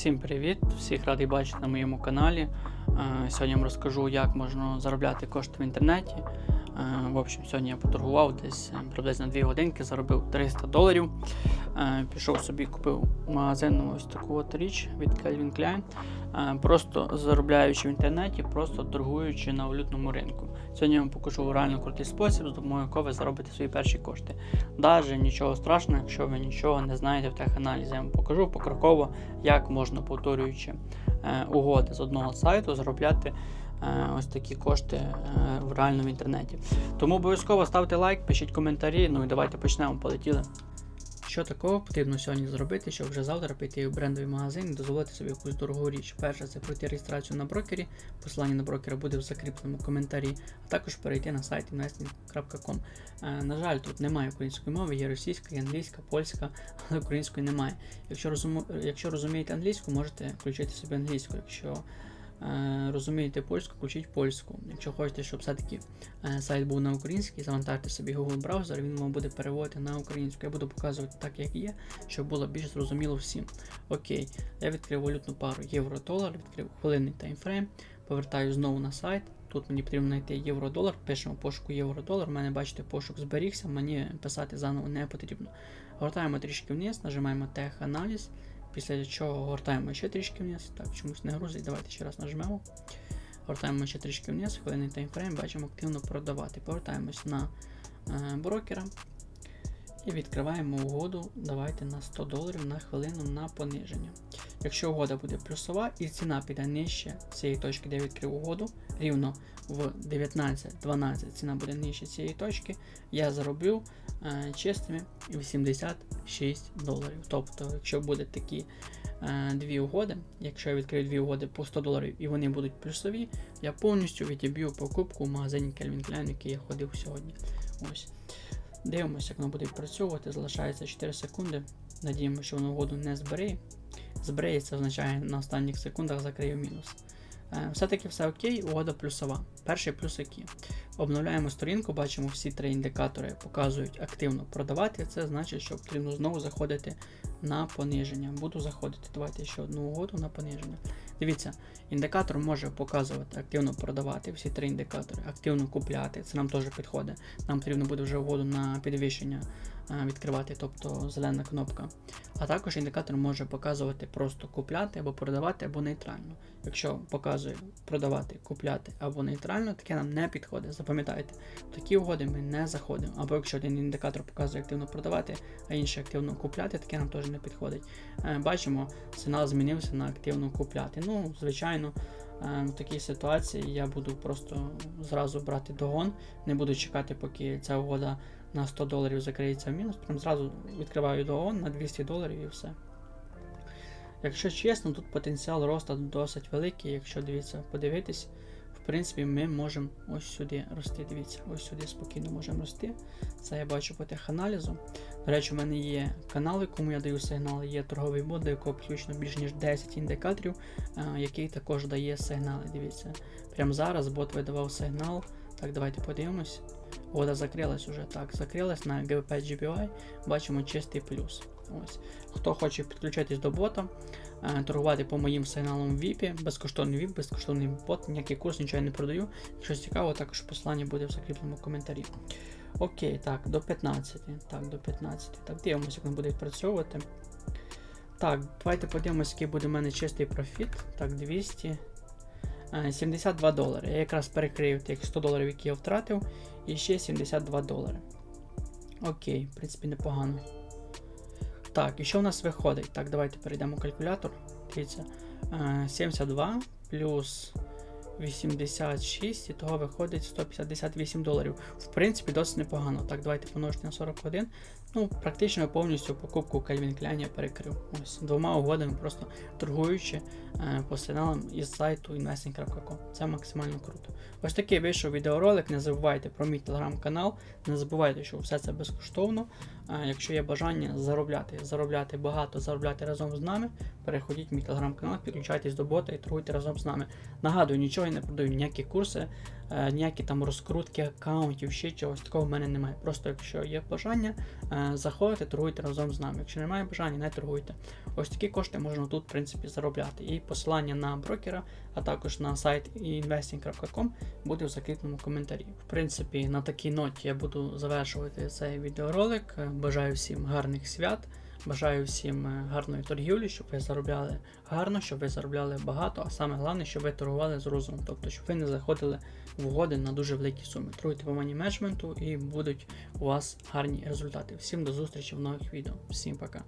Всім привіт! Всіх радий бачити на моєму каналі. Е, Сьогодні я вам розкажу, як можна заробляти кошти в інтернеті. Е, В общем, сьогодні я поторгував десь е, приблизно 2 годинки, заробив 300 доларів. Е, Пішов собі, купив в магазин ось таку от річ від Calvin Klein. Е, Просто заробляючи в інтернеті, просто торгуючи на валютному ринку. Сьогодні я вам покажу реально крутий спосіб, з допомогою якого ви заробите свої перші кошти. Даже нічого страшного, якщо ви нічого не знаєте в теханалізі, я вам покажу покроково, як можна повторюючи е, угоди з одного сайту, заробляти ось такі кошти в реальному інтернеті. Тому обов'язково ставте лайк, пишіть коментарі. Ну і давайте почнемо. Полетіли. Що такого потрібно сьогодні зробити, щоб вже завтра піти в брендовий магазин і дозволити собі якусь дорогу річ? Перше, це пройти реєстрацію на брокері. Посилання на брокера буде в закріпленому коментарі, а також перейти на сайт investing.com. Е, на жаль, тут немає української мови, є російська, є англійська, польська, але української немає. Якщо розумієте англійську, можете включити собі англійську. Якщо розумієте польську, включіть польську. Якщо хочете, щоб все-таки е, сайт був на українській, завантажте собі Google браузер, він вам буде переводити на українську. Я буду показувати так, як є, щоб було більш зрозуміло всім. Окей, я відкрив валютну пару євро-долар, відкрив хвилинний таймфрейм, повертаю знову на сайт. Тут мені потрібно знайти євро-долар, пишемо пошуку євро-долар. У мене, бачите, пошук зберігся, мені писати заново не потрібно. Гортаємо трішки вниз, нажимаємо тех-аналіз, після чого гортаємо ще трішки вниз. Так, чомусь не грузить. Давайте ще раз нажмемо. Гортаємо ще трішки вниз, хвилинний таймфрейм, бачимо активно продавати. Повертаємось на е, брокера і відкриваємо угоду. Давайте на 100 доларів на хвилину на пониження. Якщо угода буде плюсова і ціна піде нижче цієї точки, де я відкрив угоду, рівно в 19-12 ціна буде нижче цієї точки, я зароблю е, чистими 86 доларів. Тобто, якщо буде такі е, дві угоди, якщо я відкрию дві угоди по 100 доларів і вони будуть плюсові, я повністю відіб'ю покупку в магазині Calvin Klein, який я ходив сьогодні. Ось. Дивимося, як воно буде відпрацьовувати. Залишається 4 секунди. Надіємося, що воно угоду не збереє. Збереє, це означає на останніх секундах закрию мінус. Е, Все-таки все окей, угода плюсова. Перший плюс який. Обновляємо сторінку, бачимо всі три індикатори показують активно продавати. Це значить, що потрібно знову заходити на пониження. Буду заходити. Давайте ще одну угоду на пониження. Дивіться, індикатор може показувати активно продавати, всі три індикатори, активно купляти. Це нам теж підходить. Нам потрібно буде вже угоду на підвищення е, відкривати, тобто зелена кнопка. А також індикатор може показувати просто купляти або продавати, або нейтрально. Якщо показує продавати, купляти або нейтрально, таке нам не підходить. Запам'ятайте, в такі угоди ми не заходимо. Або якщо один індикатор показує активно продавати, а інший активно купляти, таке нам теж не підходить. Е, Бачимо, сигнал змінився на активно купляти. Ну, звичайно, е, в такій ситуації я буду просто зразу брати догон, не буду чекати, поки ця угода на 100 доларів закриється в мінус. Прям зразу відкриваю догон на 200 доларів і все. Якщо чесно, тут потенціал росту досить великий. Якщо дивіться, подивитись, принципі, ми можемо ось сюди рости. Дивіться, ось сюди спокійно можемо рости. Це я бачу по теханалізу. До речі, у мене є канали, кому я даю сигнали, є торговий бот, до якого підключено більш ніж 10 індикаторів, е, який також дає сигнали. Дивіться. Прямо зараз бот видавав сигнал. Так, давайте подивимось. Вода закрилась уже. Так, закрилась на GP GPY. Бачимо чистий плюс. Ось. Хто хоче підключитись до бота, е, торгувати по моїм сигналам VIP, безкоштовний VIP, безкоштовний бот, ніякий курс, нічого я не продаю. Якщо цікаво, також посилання буде в закріпленому коментарі. Окей, так, до 15. Так, до 15. Так, дивимося, як він буде відпрацьовувати. Так, давайте подивимося, який буде в мене чистий профіт. Так, 200. Е, 72 долари. Я якраз перекрию тих 100 доларів, які я втратив, і ще 72 долари. Окей, в принципі, непогано. Так, і що в нас виходить? Так, давайте перейдемо в калькулятор. Дивіться. е, 72 плюс 86, і того виходить 158 доларів. В принципі, досить непогано. Так, давайте помножити на 41. Ну, практично повністю покупку Klein я перекрив. Ось двома угодами, просто торгуючи е, по сигналам із сайту investing.com. Це максимально круто. Ось такий вийшов відеоролик. Не забувайте про мій телеграм-канал. Не забувайте, що все це безкоштовно. Е, якщо є бажання заробляти, заробляти багато, заробляти разом з нами, переходіть в мій телеграм-канал, підключайтесь до бота і торгуйте разом з нами. Нагадую, нічого я не продаю, ніякі курси, ніякі там розкрутки аккаунтів, ще чогось такого в мене немає. Просто якщо є бажання, е, заходите, торгуйте разом з нами. Якщо немає бажання, не торгуйте. Ось такі кошти можна тут, в принципі, заробляти. І посилання на брокера, а також на сайт investing.com буде в закріпленому коментарі. В принципі, на такій ноті я буду завершувати цей відеоролик. Е, Бажаю всім гарних свят. Бажаю всім е, гарної торгівлі, щоб ви заробляли гарно, щоб ви заробляли багато, а саме головне, щоб ви торгували з розумом, тобто, щоб ви не заходили в угоди на дуже великі суми. Труйте по менеджменту і будуть у вас гарні результати. Всім до зустрічі в нових відео. Всім пока.